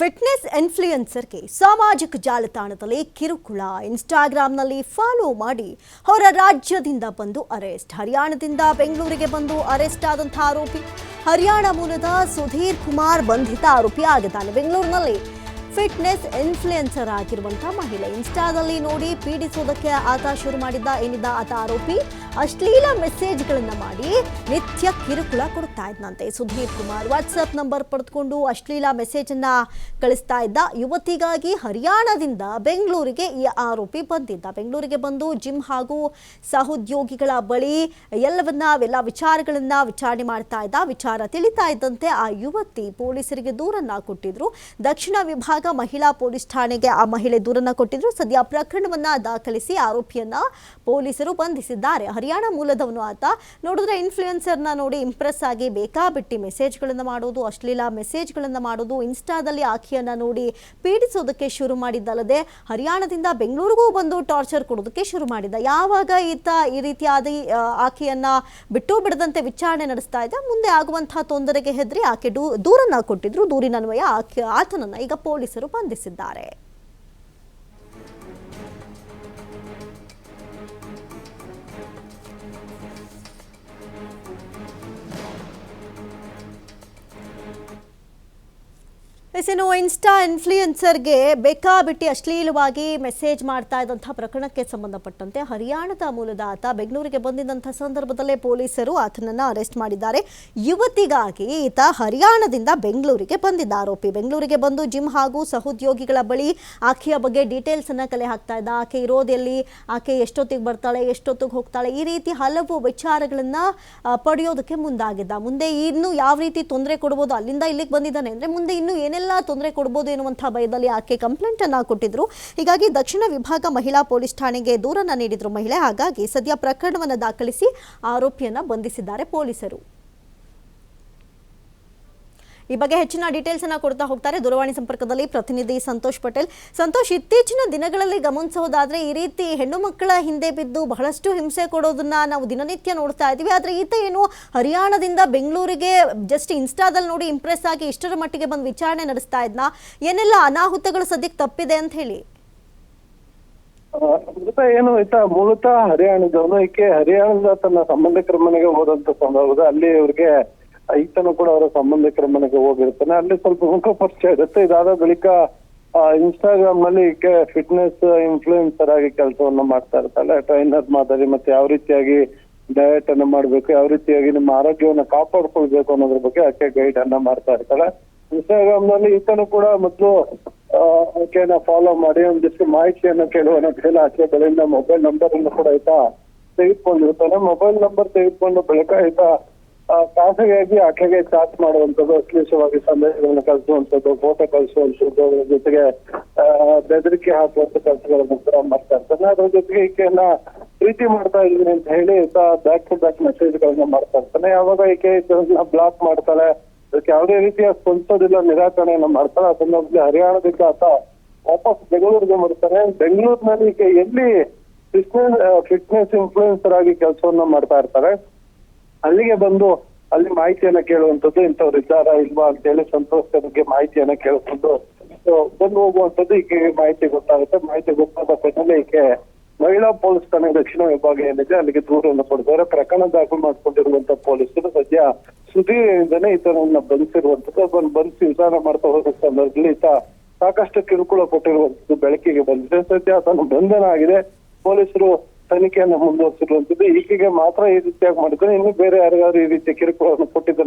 Fitness ಇನ್ಫ್ಲೂಯೆನ್ಸರ್ಗೆ ಸಾಮಾಜಿಕ ಜಾಲತಾಣದಲ್ಲಿ ಕಿರುಕುಳ. ಇನ್ಸ್ಟಾಗ್ರಾಂನಲ್ಲಿ ಫಾಲೋ ಮಾಡಿ ಹೊರ ರಾಜ್ಯದಿಂದ ಬಂದು ಅರೆಸ್ಟ್ ಹರಿಯಾಣದಿಂದ ಬೆಂಗಳೂರಿಗೆ ಬಂದು ಅರೆಸ್ಟ್ ಆದಂಥ ಆರೋಪಿ. ಹರಿಯಾಣ ಮೂಲದ ಸುಧೀರ್ ಕುಮಾರ್ ಬಂಧಿತ ಆರೋಪಿ ಆಗಿದ್ದಾನೆ. ಬೆಂಗಳೂರಿನಲ್ಲಿ ಫಿಟ್ನೆಸ್ ಇನ್ಫ್ಲುಯೆನ್ಸರ್ ಆಗಿರುವಂಥ ಮಹಿಳೆ. ಇನ್ಸ್ಟಾದಲ್ಲಿ ನೋಡಿ ಪೀಡಿಸುವುದಕ್ಕೆ ಆತ ಶುರು ಮಾಡಿದ್ದ ಏನಿದ್ದ ಆತ ಆರೋಪಿ? ಅಶ್ಲೀಲ ಮೆಸೇಜ್ಗಳನ್ನು ಮಾಡಿ ನಿತ್ಯ ಕಿರುಕುಳ ಕೊಡ್ತಾ ಇದ್ದಂತೆ ಸುಧೀರ್ ಕುಮಾರ್ ವಾಟ್ಸಪ್ ನಂಬರ್ ಪಡೆದುಕೊಂಡು ಅಶ್ಲೀಲ ಮೆಸೇಜನ್ನು ಕಳಿಸ್ತಾ ಇದ್ದ. ಯುವತಿಗಾಗಿ ಹರಿಯಾಣದಿಂದ ಬೆಂಗಳೂರಿಗೆ ಈ ಆರೋಪಿ ಬಂದಿದ್ದ. ಬೆಂಗಳೂರಿಗೆ ಬಂದು ಜಿಮ್ ಹಾಗೂ ಸಹೋದ್ಯೋಗಿಗಳ ಬಳಿ ಎಲ್ಲವನ್ನ ಎಲ್ಲ ವಿಚಾರಗಳನ್ನ ವಿಚಾರಣೆ ಮಾಡ್ತಾ ಇದ್ದ. ವಿಚಾರ ತಿಳಿತಾ ಇದ್ದಂತೆ ಆ ಯುವತಿ ಪೊಲೀಸರಿಗೆ ದೂರನ್ನ ಕೊಟ್ಟಿದ್ರು. ದಕ್ಷಿಣ ವಿಭಾಗ ಮಹಿಳಾ ಪೊಲೀಸ್ ಠಾಣೆಗೆ ಆ ಮಹಿಳೆ ದೂರನ್ನ ಕೊಟ್ಟಿದ್ರು. ಸದ್ಯ ಪ್ರಕರಣವನ್ನ ದಾಖಲಿಸಿ ಆರೋಪಿಯನ್ನ ಪೊಲೀಸರು ಬಂಧಿಸಿದ್ದಾರೆ. ಹರಿಯಾಣ ಮೂಲದವನು ಆತ. ನೋಡಿದ್ರೆ ಇನ್ಫ್ಲೂಯೆನ್ಸರ್ನ ನೋಡಿ ಇಂಪ್ರೆಸ್ ಆಗಿ ಬೇಕಾಬಿಟ್ಟಿ ಮೆಸೇಜ್ಗಳನ್ನು ಮಾಡೋದು, ಅಶ್ಲೀಲ ಮೆಸೇಜ್ಗಳನ್ನು ಮಾಡೋದು ಇನ್ಸ್ಟಾದಲ್ಲಿ ಆಕೆಯನ್ನು ನೋಡಿ ಪೀಡಿಸೋದಕ್ಕೆ ಶುರು ಮಾಡಿದ್ದಲ್ಲದೆ, ಹರಿಯಾಣದಿಂದ ಬೆಂಗಳೂರಿಗೂ ಬಂದು ಟಾರ್ಚರ್ ಕೊಡೋದಕ್ಕೆ ಶುರು ಮಾಡಿದ್ದ. ಯಾವಾಗ ಈತ ಈ ರೀತಿಯಾದ ಆಕೆಯನ್ನು ಬಿಟ್ಟು ಬಿಡದಂತೆ ವಿಚಾರಣೆ ನಡೆಸ್ತಾ ಇದ್ದ? ಮುಂದೆ ಆಗುವಂತಹ ತೊಂದರೆಗೆ ಹೆದರಿ ಆಕೆ ದೂರನ್ನ ಕೊಟ್ಟಿದ್ರು. ದೂರಿನನ್ವಯ ಆಕೆ, ಆತನನ್ನು ಈಗ ಪೊಲೀಸರು ಬಂಧಿಸಿದ್ದಾರೆ. ಎಸ್ ಇನ್ಸ್ಟಾ ಇನ್ಫ್ಲೂಯೆನ್ಸರ್ಗೆ ಬೇಕಾಬಿಟ್ಟಿ ಅಶ್ಲೀಲವಾಗಿ ಮೆಸೇಜ್ ಮಾಡ್ತಾ ಇದ್ದಂಥ ಪ್ರಕರಣಕ್ಕೆ ಸಂಬಂಧಪಟ್ಟಂತೆ ಹರಿಯಾಣದ ಮೂಲದ ಆತ ಬೆಂಗಳೂರಿಗೆ ಬಂದಿದ್ದಂಥ ಸಂದರ್ಭದಲ್ಲೇ ಪೊಲೀಸರು ಆತನನ್ನು ಅರೆಸ್ಟ್ ಮಾಡಿದ್ದಾರೆ. ಯುವತಿಗಾಗಿ ಈತ ಹರಿಯಾಣದಿಂದ ಬೆಂಗಳೂರಿಗೆ ಬಂದಿದ್ದ ಆರೋಪಿ. ಬೆಂಗಳೂರಿಗೆ ಬಂದು ಜಿಮ್ ಹಾಗೂ ಸಹೋದ್ಯೋಗಿಗಳ ಬಳಿ ಆಕೆಯ ಬಗ್ಗೆ ಡೀಟೇಲ್ಸ್ ಅನ್ನ ಕಲೆ ಹಾಕ್ತಾ ಇದ್ದ. ಆಕೆ ಇರೋದೆಲ್ಲಿ? ಆಕೆ ಎಷ್ಟೊತ್ತಿಗೆ ಬರ್ತಾಳೆ? ಎಷ್ಟೊತ್ತಿಗೆ ಹೋಗ್ತಾಳೆ? ಈ ರೀತಿ ಹಲವು ವಿಚಾರಗಳನ್ನು ಪಡೆಯೋದಕ್ಕೆ ಮುಂದಾಗಿದ್ದ. ಮುಂದೆ ಇನ್ನೂ ಯಾವ ರೀತಿ ತೊಂದರೆ ಕೊಡ್ಬೋದು? ಅಲ್ಲಿಂದ ಇಲ್ಲಿಗೆ ಬಂದಿದ್ದಾನೆ ಅಂದರೆ ಮುಂದೆ ಇನ್ನೂ ಏನೆಲ್ಲ ತೊಂದರೆ ಕೊಡ್ಬೋದು ಎನ್ನುವಂಥ ಭಯದಲ್ಲಿ ಆಕೆ ಕಂಪ್ಲೇಂಟ್ ಅನ್ನ ಕೊಟ್ಟಿದ್ರು. ಹೀಗಾಗಿ ದಕ್ಷಿಣ ವಿಭಾಗ ಮಹಿಳಾ ಪೊಲೀಸ್ ಠಾಣೆಗೆ ದೂರನ್ನ ನೀಡಿದ್ರು ಮಹಿಳೆ. ಹಾಗಾಗಿ ಸದ್ಯ ಪ್ರಕರಣವನ್ನು ದಾಖಲಿಸಿ ಆರೋಪಿಯನ್ನ ಬಂಧಿಸಿದ್ದಾರೆ ಪೊಲೀಸರು. ಈ ಬಗ್ಗೆ ಹೆಚ್ಚಿನ ಡೀಟೇಲ್ಸ್ ಅನ್ನ ಕೊಡ್ತಾ ಹೋಗ್ತಾರೆ ದೂರವಾಣಿ ಸಂಪರ್ಕದಲ್ಲಿ ಪ್ರತಿನಿಧಿ ಸಂತೋಷ್ ಪಟೇಲ್. ಸಂತೋಷ್, ಇತ್ತೀಚಿನ ದಿನಗಳಲ್ಲಿ ಗಮನಿಸೋದಾದ್ರೆ ಈ ರೀತಿ ಹೆಣ್ಣು ಮಕ್ಕಳ ಹಿಂದೆ ಬಿದ್ದು ಬಹಳಷ್ಟು ಹಿಂಸೆ ಕೊಡೋದನ್ನ ನಾವು ದಿನನಿತ್ಯ ನೋಡ್ತಾ ಇದ್ದೀವಿ. ಆದ್ರೆ ಈತ ಏನು ಹರಿಯಾಣದಿಂದ ಬೆಂಗಳೂರಿಗೆ ಜಸ್ಟ್ ಇನ್ಸ್ಟಾದಲ್ಲಿ ನೋಡಿ ಇಂಪ್ರೆಸ್ ಆಗಿ ಇಷ್ಟರ ಮಟ್ಟಿಗೆ ಬಂದು ವಿಚಾರಣೆ ನಡೆಸ್ತಾ ಇದ್ನ. ಏನೆಲ್ಲ ಅನಾಹುತಗಳು ಸದ್ಯಕ್ಕೆ ತಪ್ಪಿದೆ ಅಂತ ಹೇಳಿ. ಏನು ಆಯ್ತಾ ಮೂಲತಃ ಹರಿಯಾಣದವನು. ಈಕೆ ಹರಿಯಾಣದ ತನ್ನ ಸಂಬಂಧಿಕರ ಮನೆಗೆ ಹೋದಂತ ಸಂದರ್ಭದ ಅಲ್ಲಿ ಇವ್ರಿಗೆ ಈತನು ಕೂಡ ಅವರ ಸಂಬಂಧಿಕರ ಮನೆಗೆ ಹೋಗಿರ್ತಾನೆ. ಅಲ್ಲಿ ಸ್ವಲ್ಪ ಮುಖ ಪರಿಚಯ ಇರುತ್ತೆ. ಇದಾದ ಬಳಿಕ ಇನ್ಸ್ಟಾಗ್ರಾಮ್ನಲ್ಲಿ ಫಿಟ್ನೆಸ್ ಇನ್ಫ್ಲೂಯೆನ್ಸರ್ ಆಗಿ ಕೆಲಸವನ್ನು ಮಾಡ್ತಾ ಇರ್ತಾಳೆ. ಟ್ರೈನರ್ ಮಾದರಿ ಮತ್ತೆ ಯಾವ ರೀತಿಯಾಗಿ ಡಯಟ್ ಅನ್ನ ಮಾಡ್ಬೇಕು ಯಾವ ರೀತಿಯಾಗಿ ನಿಮ್ಮ ಆರೋಗ್ಯವನ್ನ ಕಾಪಾಡ್ಕೊಳ್ಬೇಕು ಅನ್ನೋದ್ರ ಬಗ್ಗೆ ಆಕೆ ಗೈಡ್ ಅನ್ನ ಮಾಡ್ತಾ ಇರ್ತಾಳೆ. ಇನ್ಸ್ಟಾಗ್ರಾಮ್ನಲ್ಲಿ ಈತನು ಕೂಡ ಮೊದಲು ಆಕೆಯನ್ನ ಫಾಲೋ ಮಾಡಿ ಒಂದಿಷ್ಟು ಮಾಹಿತಿಯನ್ನ ಕೇಳುವ ಕೇಳ ಆಕೆ ಬಳಿಯಿಂದ ಮೊಬೈಲ್ ನಂಬರ್ ಅನ್ನು ಕೂಡ ಆಯ್ತಾ ತೆಗೆದುಕೊಂಡಿರ್ತಾನೆ. ಮೊಬೈಲ್ ನಂಬರ್ ತೆಗೆದುಕೊಂಡು ಬಳಿಕ ಈತ ಆ, ಖಾಸಗಿಯಾಗಿ ಆಕೆಗೆ ಚಾಟ್ ಮಾಡುವಂಥದ್ದು ಅಶ್ಲೀಷವಾಗಿ ಸಂದೇಶಗಳನ್ನ ಕಳಿಸುವಂಥದ್ದು ಫೋಟೋ ಕಳಿಸುವಂಥದ್ದು ಅದ್ರ ಜೊತೆಗೆ ಆ, ಬೆದರಿಕೆ ಹಾಕುವಂತ ಕೆಲಸಗಳನ್ನು ಕೂಡ ಮಾಡ್ತಾ ಇರ್ತಾನೆ. ಅದ್ರ ಜೊತೆಗೆ ಈಕೆಯನ್ನ ಪ್ರೀತಿ ಮಾಡ್ತಾ ಇದ್ದೀನಿ ಅಂತ ಹೇಳಿ ಬ್ಯಾಕ್ ಟು ಬ್ಯಾಕ್ ಮೆಸೇಜ್ ಗಳನ್ನ ಮಾಡ್ತಾ ಇರ್ತಾನೆ. ಯಾವಾಗ ಈಕೆ ಬ್ಲಾಕ್ ಮಾಡ್ತಾಳೆ ಅದಕ್ಕೆ ಯಾವುದೇ ರೀತಿಯ ಸ್ಪಂದಿಸೋದಿಲ್ಲ ನಿರಾಕರಣೆಯನ್ನ ಮಾಡ್ತಾಳೆ. ಸಂದರ್ಭದಲ್ಲಿ ಹರಿಯಾಣದಿಂದ ಆತ ವಾಪಸ್ ಬೆಂಗಳೂರಿಗೆ ಬರ್ತಾನೆ ಬೆಂಗಳೂರಿನಲ್ಲಿ ಈಕೆ ಎಲ್ಲಿ ಫಿಟ್ನೆಸ್ ಫಿಟ್ನೆಸ್ ಇನ್ಫ್ಲೂಯೆನ್ಸರ್ ಆಗಿ ಕೆಲಸವನ್ನ ಮಾಡ್ತಾ ಇರ್ತಾರೆ ಅಲ್ಲಿಗೆ ಬಂದು ಅಲ್ಲಿ ಮಾಹಿತಿಯನ್ನ ಕೇಳುವಂಥದ್ದು ಇಂಥವ್ರು ಇದ್ದಾರಾ ಇಲ್ವಾ ಅಂತ ಹೇಳಿ ಸಂತೋಷದ ಬಗ್ಗೆ ಮಾಹಿತಿಯನ್ನ ಕೇಳಿಕೊಂಡು ಬಂದು ಹೋಗುವಂಥದ್ದು ಈಕೆಗೆ ಮಾಹಿತಿ ಗೊತ್ತಾಗುತ್ತೆ. ಮಾಹಿತಿ ಗೊತ್ತಾದ ಬೆನ್ನಲ್ಲೇ ಈಕೆ ಮಹಿಳಾ ಪೊಲೀಸ್ ಠಾಣೆ ದಕ್ಷಿಣ ವಿಭಾಗ ಏನಿದೆ ಅಲ್ಲಿಗೆ ದೂರನ್ನು ಕೊಡ್ತಾರೆ. ಪ್ರಕರಣ ದಾಖಲು ಮಾಡ್ಕೊಂಡಿರುವಂತ ಪೊಲೀಸರು ಸದ್ಯ ಸುದೀರ್ಘದಿಂದನೇ ಈತನನ್ನ ಬಂಧಿಸಿರುವಂತದ್ದು ಅದನ್ನು ಬಂಧಿಸಿ ವಿಚಾರಣೆ ಮಾಡ್ತಾ ಹೋದ ಸಂದರ್ಭದಲ್ಲಿ ಈತ ಸಾಕಷ್ಟು ಕಿರುಕುಳ ಕೊಟ್ಟಿರುವಂತದ್ದು ಬೆಳಕಿಗೆ ಬಂದಿದೆ. ಸದ್ಯ ಆತನ ಬಂಧನ ಆಗಿದೆ. ಪೊಲೀಸರು ತನಿಖೆಯನ್ನು ಮುಂದುವರಿಸಿರುವಂತದ್ದು ಈಕೆಗೆ ಮಾತ್ರ ಈ ರೀತಿಯಾಗಿ ಮಾಡಿದ್ರೆ ಇನ್ನು ಬೇರೆ ಯಾರಿಗಾದ್ರೂ ಈ ರೀತಿಯ ಕಿರುಕುಳವನ್ನು ಕೊಟ್ಟಿದ್ದಾರೆ